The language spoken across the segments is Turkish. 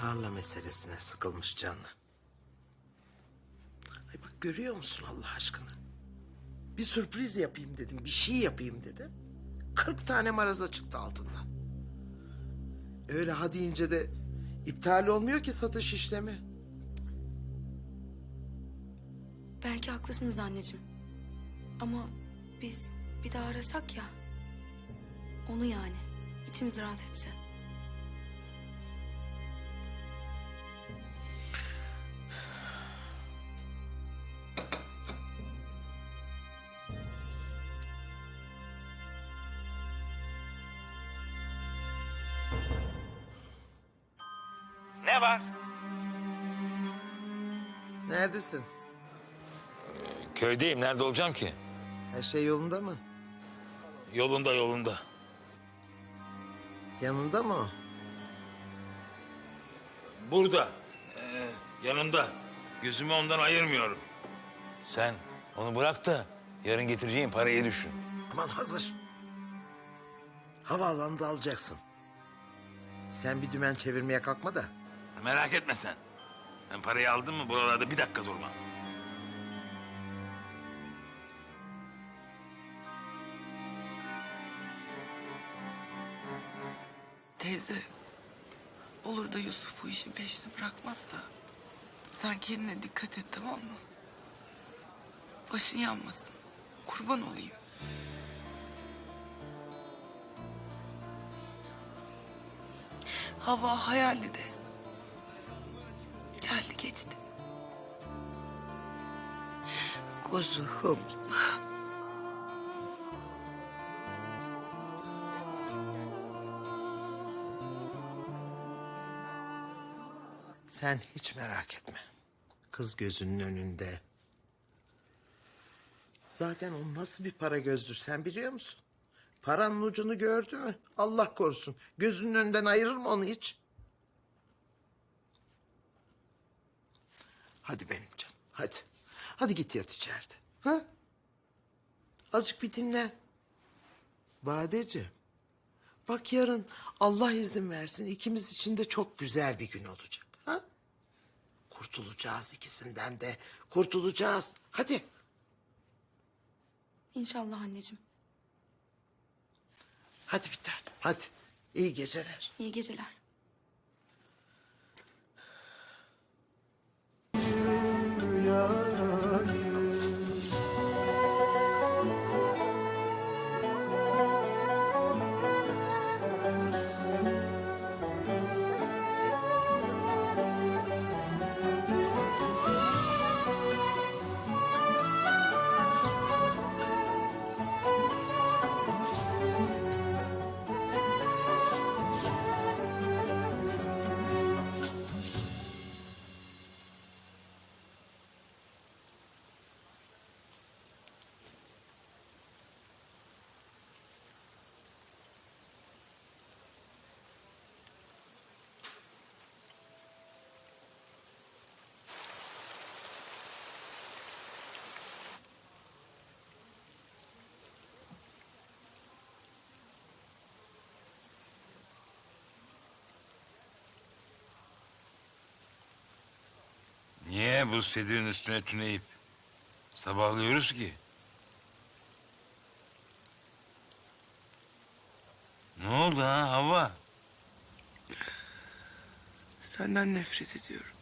tarla meselesine sıkılmış canı. Ay bak görüyor musun Allah aşkına? Bir sürpriz yapayım dedim, bir şey yapayım dedim. Kırk tane maraza çıktı altından. Öyle ha deyince de iptal olmuyor ki satış işlemi. Belki haklısınız anneciğim. Ama biz bir daha arasak ya. Onu yani. İçimiz rahat etse. Ne var? Neredesin? Köydeyim. Nerede olacağım ki? Her şey yolunda mı? Yolunda yolunda. Yanında mı o? Burada. Ee, yanında. Gözümü ondan ayırmıyorum. Sen onu bırak da yarın getireceğin parayı düşün. Aman hazır. Havaalanında alacaksın. Sen bir dümen çevirmeye kalkma da. Merak etme sen. Ben parayı aldım mı buralarda bir dakika durmam. Teyze, olur da Yusuf bu işin peşini bırakmazsa... ...sen kendine dikkat et tamam mı? Başın yanmasın. Kurban olayım. Hava hayaldi de. Geçti. Kuzum. Sen hiç merak etme. Kız gözünün önünde. Zaten o nasıl bir para gözdür sen biliyor musun? Paranın ucunu gördü mü? Allah korusun. Gözünün önünden ayırır mı onu hiç? Hadi benim canım, hadi. Hadi git yat içeride. Ha? Azıcık bir dinle. Badeciğim. Bak yarın Allah izin versin ikimiz için de çok güzel bir gün olacak. Ha? Kurtulacağız ikisinden de. Kurtulacağız. Hadi. İnşallah anneciğim. Hadi bir tane. Hadi. İyi geceler. İyi geceler. Bu sedirin üstüne tüneyip sabahlıyoruz ki? Ne oldu ha hava? Senden nefret ediyorum.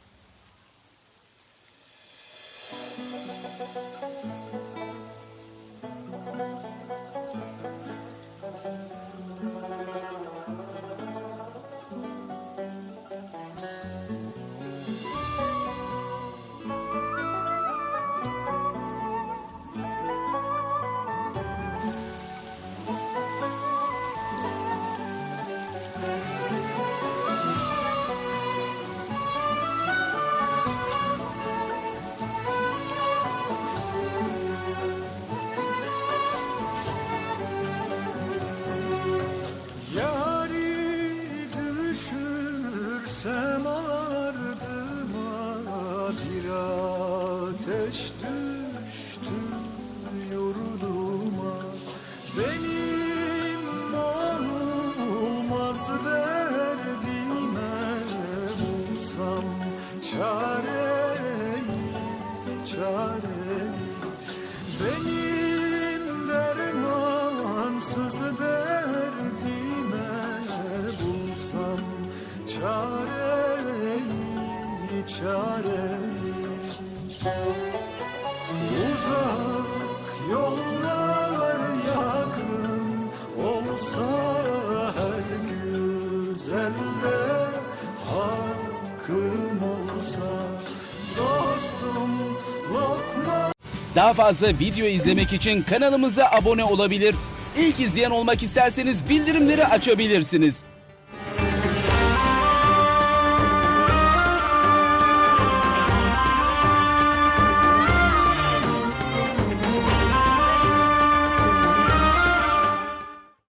ateş düştü yurduma Benim olmaz derdime bulsam çareyi, çareyi Benim dermansız derdime bulsam çareyi, çareyi Thank you. Uzak yollar yakın olsa her güzelde hakkım olsa dostum lokma Daha fazla video izlemek için kanalımıza abone olabilir. İlk izleyen olmak isterseniz bildirimleri açabilirsiniz.